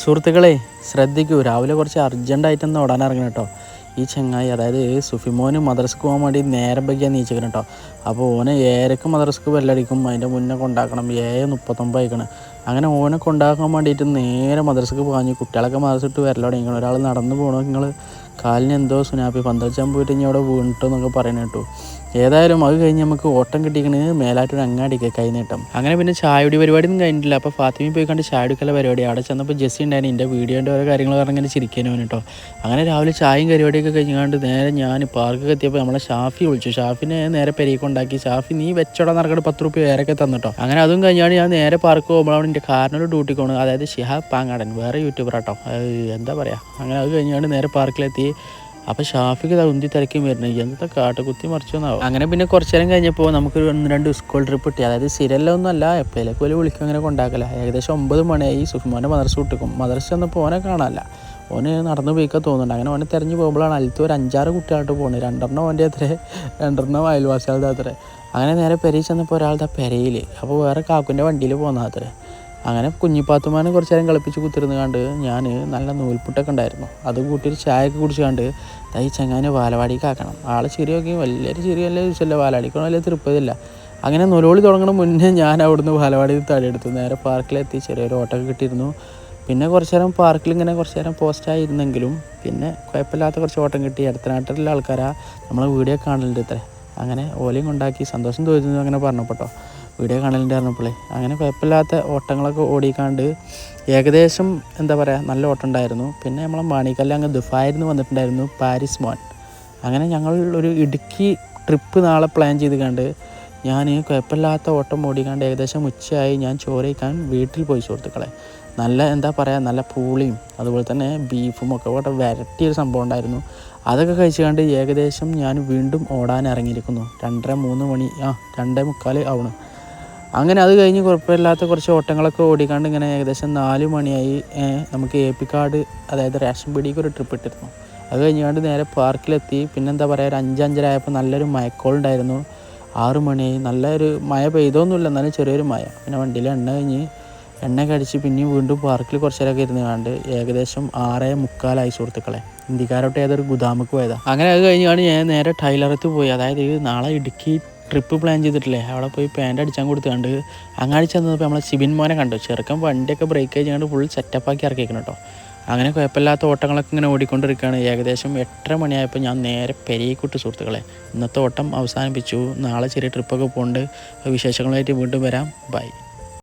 സുഹൃത്തുക്കളെ ശ്രദ്ധിക്കൂ രാവിലെ കുറച്ച് അർജന്റായിട്ടൊന്ന് ഓടാൻ ഇറങ്ങണം കേട്ടോ. ഈ ചെങ്ങായി അതായത് സുഫിമോന് മദ്രസക്ക് പോകാൻ വേണ്ടി നേരം വൈകിയാൽ നീച്ചിക്കണം കേട്ടോ. അപ്പോൾ ഓനെ ഏരക്ക് മദ്രസക്ക് വെല്ലടിക്കും അതിന്റെ മുന്നേ കൊണ്ടാക്കണം ഏഴ് മുപ്പത്തൊമ്പത് ആയിക്കണം. അങ്ങനെ ഓനെ കൊണ്ടാക്കാൻ വേണ്ടിയിട്ട് നേരെ മദ്രസക്ക് പോകാഞ്ഞ് കുട്ടികളൊക്കെ മദ്രസിട്ട് ഇട്ട് വരലോ ഒരാൾ നടന്നു പോകണോ നിങ്ങൾ കാലിന് എന്തോ സുനാപ്പി പന്തളിച്ചാൻ പോയിട്ട് ഇനി അവിടെ വീണിട്ടെന്നൊക്കെ എന്നൊക്കെ കേട്ടു. ഏതായാലും അത് കഴിഞ്ഞ് നമുക്ക് ഓട്ടം കിട്ടിക്കണ് മേലായിട്ടൊരു അങ്ങാടിക്ക് കൈനീട്ടം. അങ്ങനെ പിന്നെ ചായയുടെ പരിപാടി ഒന്നും കഴിഞ്ഞിട്ടില്ല. അപ്പോൾ ഫാത്തിമി പോയി കണ്ട് ചായ എടുക്കല പരിപാടി. അവിടെ ചെന്നപ്പോൾ ജെസ്സി ഉണ്ടായിരുന്നു. എന്റെ വീഡിയോന്റെ ഓരോ കാര്യങ്ങൾ പറഞ്ഞ് ഇങ്ങനെ ചിരിക്കാനും കേട്ടോ അങ്ങനെ രാവിലെ ചായയും പരിപാടിയൊക്കെ കഴിഞ്ഞാണ്ട് നേരെ ഞാൻ പാർക്കൊക്കെ എത്തിയപ്പോൾ നമ്മളെ ഷാഫി വിളിച്ചു. ഷാഫിനെ നേരെ പെരീക്ക് ഉണ്ടാക്കി. ഷാഫി നീ വെച്ചോടാ നടക്കട്ട് പത്ത് റുപ്യ വേറൊക്കെ തന്നിട്ടോ അങ്ങനെ അതും കഴിഞ്ഞാണ് ഞാൻ നേരെ പാർക്ക് പോകുമ്പോഴാണ് എന്റെ ഡ്യൂട്ടി കൊണ്ട് അതായത് ഷിഹാബ് പാങ്ങാടൻ. വേറെ യൂട്യൂബർ കേട്ടോ എന്താ പറയുക അങ്ങനെ അത് കഴിഞ്ഞാണ് നേരെ പാർക്കിലെത്തി അപ്പോൾ ഷാഫിക്ക് ഉന്തി തിരക്കും വരുന്നത്. എന്താ കാട്ടുകുത്തി മറിച്ചോന്നാവും. അങ്ങനെ പിന്നെ കുറച്ച് നേരം കഴിഞ്ഞപ്പോൾ നമുക്ക് ഒന്ന് രണ്ട് സ്കൂൾ ട്രിപ്പ് കിട്ടി. അതായത് സ്ഥിരമല്ല അല്ല എപ്പോഴേലേക്ക് പോലെ വിളിക്കും അങ്ങനെ കൊണ്ടാക്കല. ഏകദേശം ഒമ്പത് മണിയായി സുഫിമോനെ മദർസ് വിട്ടിക്കും. മദർസ് ചെന്നപ്പോൾ ഓനെ കാണാനല്ല. ഓന് നടന്നു പോയിക്കാൻ തോന്നുന്നുണ്ട്. അങ്ങനെ ഓനെ തിരഞ്ഞു പോകുമ്പോഴാണ് അലത്ത് ഒരു അഞ്ചാറ് കുട്ടികളായിട്ട് പോകുന്നത്. രണ്ടെണ്ണം ഓന്റെ അത്രേ രണ്ടെണ്ണം അയൽവാസികളുടെ അത്രേ. അങ്ങനെ നേരെ പെരയിൽ ചെന്നപ്പോൾ ഒരാളുടെ പെരയിൽ അപ്പോൾ വേറെ കാക്കുന്റെ വണ്ടിയിൽ പോകുന്ന അത്രേ. അങ്ങനെ കുഞ്ഞിപ്പാത്തുമാനെ കുറച്ച് നേരം കളിപ്പിച്ച് കുത്തിരുന്ന് കണ്ട് ഞാൻ നല്ല നൂൽപുട്ടൊക്കെ ഉണ്ടായിരുന്നു. അത് കൂട്ടിയൊരു ചായയൊക്കെ കുടിച്ച് കണ്ട് തൈ ചങ്ങാനെ വാലവാടിക്ക് ആക്കണം. ആളെ ചിരിയൊക്കെ വലിയൊരു വലിയ ചോദിച്ചല്ല? വാലവാടിക്കണം വലിയ തൃപ്പതില്ല അങ്ങനെ നൂലോളി തുടങ്ങണ മുന്നേ ഞാൻ അവിടുന്ന് വാലവാടി തടിയെടുത്തു. നേരെ പാർക്കിലെത്തി ചെറിയൊരു ഓട്ടൊക്കെ കിട്ടിയിരുന്നു. പിന്നെ കുറച്ച് നേരം പാർക്കിൽ ഇങ്ങനെ കുറച്ച് നേരം പോസ്റ്റായിരുന്നെങ്കിലും പിന്നെ കുഴപ്പമില്ലാത്ത കുറച്ച് ഓട്ടം കിട്ടി. അടുത്ത നാട്ടിലുള്ള നമ്മളെ വീഡിയോ കാണലുണ്ട് ഇത്ര. അങ്ങനെ ഓലയും കൊണ്ടാക്കി സന്തോഷം തോന്നുന്നു അങ്ങനെ പറഞ്ഞപ്പോട്ടോ. വീഡിയോ കാണലുണ്ട് പറഞ്ഞപ്പോളേ. അങ്ങനെ കുഴപ്പമില്ലാത്ത ഓട്ടങ്ങളൊക്കെ ഓടിക്കാണ്ട് ഏകദേശം എന്താ പറയുക നല്ല ഓട്ടം ഉണ്ടായിരുന്നു. പിന്നെ നമ്മളെ മാണിക്കല്ല് അങ്ങ് ദുഫായിരുന്നു വന്നിട്ടുണ്ടായിരുന്നു പാരിസ് മോൻ. അങ്ങനെ ഞങ്ങൾ ഒരു ഇടുക്കി ട്രിപ്പ് നാളെ പ്ലാൻ ചെയ്ത് കണ്ട് ഞാൻ കുഴപ്പമില്ലാത്ത ഓട്ടം ഓടിക്കാണ്ട് ഏകദേശം ഉച്ചയായി. ഞാൻ ചോറയിക്കാൻ വീട്ടിൽ പോയി സുഹൃത്തുക്കളെ. നല്ല എന്താ പറയുക നല്ല പൂളിയും അതുപോലെ തന്നെ ബീഫും ഒക്കെ കൂടെ വരട്ടിയൊരു സംഭവം ഉണ്ടായിരുന്നു. അതൊക്കെ കഴിച്ചുകൊണ്ട് ഏകദേശം ഞാൻ വീണ്ടും ഓടാൻ ഇറങ്ങിയിരിക്കുന്നു. രണ്ടര മൂന്ന് മണി ആ രണ്ടേ മുക്കാൽ ആവണം. അങ്ങനെ അത് കഴിഞ്ഞ് കുഴപ്പമില്ലാത്ത കുറച്ച് ഓട്ടങ്ങളൊക്കെ ഓടിക്കാണ്ട് ഇങ്ങനെ ഏകദേശം നാല് മണിയായി നമുക്ക് എ പി കാർഡ് അതായത് റേഷൻ പീടിക്ക് ഒരു ട്രിപ്പ് ഇട്ടിരുന്നു. അത് കഴിഞ്ഞാണ്ട് നേരെ പാർക്കിലെത്തി. പിന്നെന്താ പറയുക ഒരു അഞ്ചഞ്ചരായപ്പോൾ നല്ലൊരു മയക്കോളുണ്ടായിരുന്നു ആറു മണിയായി. നല്ലൊരു മഴ പെയ്തൊന്നുമില്ല എന്നാലും ചെറിയൊരു മഴ. പിന്നെ വണ്ടിയിൽ എണ്ണ കഴിഞ്ഞ് എണ്ണയൊക്കെ കടിച്ച് പിന്നെയും വീണ്ടും പാർക്കിൽ കുറച്ച് നേരമൊക്കെ ഇരുന്ന് കണ്ട് ഏകദേശം ആറേ മുക്കാലായി സുഹൃത്തുക്കളെ. ഇന്ത്യക്കാരോട്ട് ഏതൊരു ഗുദാമക്ക് പോയതാണ് അങ്ങനെ അത് കഴിഞ്ഞാണ് ഞാൻ നേരെ ടൈലറത്ത് പോയി. അതായത് നാളെ ഇടുക്കി ട്രിപ്പ് പ്ലാൻ ചെയ്തിട്ടില്ലേ? അവിടെ പോയി പാന്റ് അടിച്ചാൻ കൊടുത്തുകൊണ്ട് അങ്ങാടി ചെന്നപ്പോൾ നമ്മളെ സിബിൻ മോനെ കണ്ടു. ചെറുക്കൻ വണ്ടിയൊക്കെ ബ്രേക്ക് കഴിഞ്ഞാണ്ട് ഫുൾ സെറ്റപ്പാക്കി ഇറക്കിയിരിക്കണം കേട്ടോ അങ്ങനെ കുഴപ്പമില്ലാത്ത ഓട്ടങ്ങളൊക്കെ ഇങ്ങനെ ഓടിക്കൊണ്ടിരിക്കുകയാണ്. ഏകദേശം എട്ടര മണിയായപ്പോൾ ഞാൻ നേരെ പെരിയക്കുട്ടി സുഹൃത്തുക്കളെ ഇന്നത്തെ ഓട്ടം അവസാനിപ്പിച്ചു. നാളെ ചെറിയ ട്രിപ്പൊക്കെ പോകുന്നുണ്ട് വിശേഷങ്ങളായിട്ട് വീണ്ടും വരാം. ബൈ